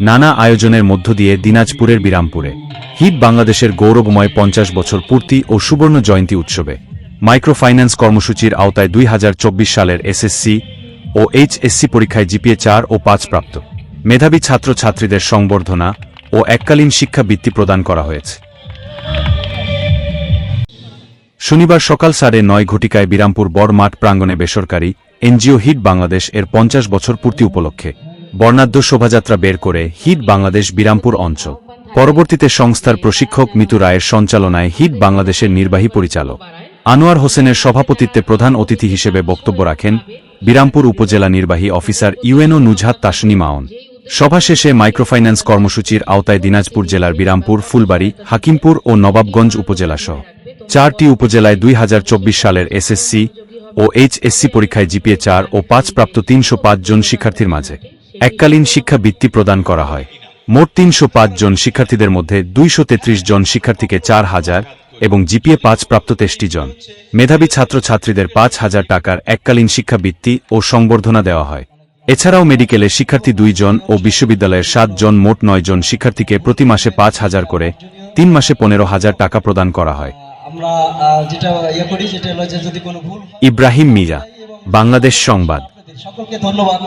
নানা আয়োজনের মধ্য দিয়ে দিনাজপুরের বিরামপুরে হিট বাংলাদেশের গৌরবময় পঞ্চাশ বছর পূর্তি ও সুবর্ণ জয়ন্তী উৎসবে মাইক্রোফাইন্যান্স কর্মসূচির আওতায় দুই হাজার চব্বিশ সালের এসএসসি ও এইচএসসি পরীক্ষায় জিপিএ চার ও পাঁচ প্রাপ্ত। মেধাবী ছাত্রছাত্রীদের সংবর্ধনা ও এককালীন শিক্ষা বৃত্তি প্রদান করা হয়েছে। শনিবার সকাল সাড়ে নয় ঘটিকায় বিরামপুর বড় মাঠ প্রাঙ্গণে বেসরকারি এনজিও হিট বাংলাদেশ এর পঞ্চাশ বছর পূর্তি উপলক্ষে বর্ণাঢ্য শোভাযাত্রা বের করে হিট বাংলাদেশ বিরামপুর অঞ্চল। পরবর্তীতে সংস্থার প্রশিক্ষক মিতু রায়ের সঞ্চালনায় হিট বাংলাদেশের নির্বাহী পরিচালক। আনোয়ার হোসেনের সভাপতিত্বে প্রধান অতিথি হিসেবে বক্তব্য রাখেন বিরামপুর উপজেলা নির্বাহী অফিসার ইউএনও নুজহাত তাসনি মাওন। সভা শেষে মাইক্রোফাইন্যান্স কর্মসূচির আওতায় দিনাজপুর জেলার বিরামপুর, ফুলবাড়ি, হাকিমপুর ও নবাবগঞ্জ উপজেলাসহ চারটি উপজেলায় দুই হাজার চব্বিশ সালের এসএসসি ও এইচএসসি পরীক্ষায় জিপিএ চার ও পাঁচ প্রাপ্ত তিনশো পাঁচ জন শিক্ষার্থীর মাঝে। এককালীন শিক্ষা বৃত্তি প্রদান করা হয়। মোট তিনশো পাঁচ জন শিক্ষার্থীদের মধ্যে দুইশো তেত্রিশ জন শিক্ষার্থীকে চার হাজার এবং জিপিএ পাঁচ প্রাপ্ত তেষ্টি জন। মেধাবী ছাত্রছাত্রীদের পাঁচ হাজার টাকার এককালীন শিক্ষা বৃত্তি ও সংবর্ধনা দেওয়া হয়। এছাড়াও মেডিকেলে শিক্ষার্থী দুইজন ও বিশ্ববিদ্যালয়ের সাত জন মোট নয় জন শিক্ষার্থীকে প্রতি মাসে পাঁচ হাজার করে তিন মাসে পনেরো হাজার টাকা প্রদান করা হয়। ইয়ে ইব্রাহিম মিরা বাংলাদেশ সংবাদ। সকলকে ধন্যবাদ।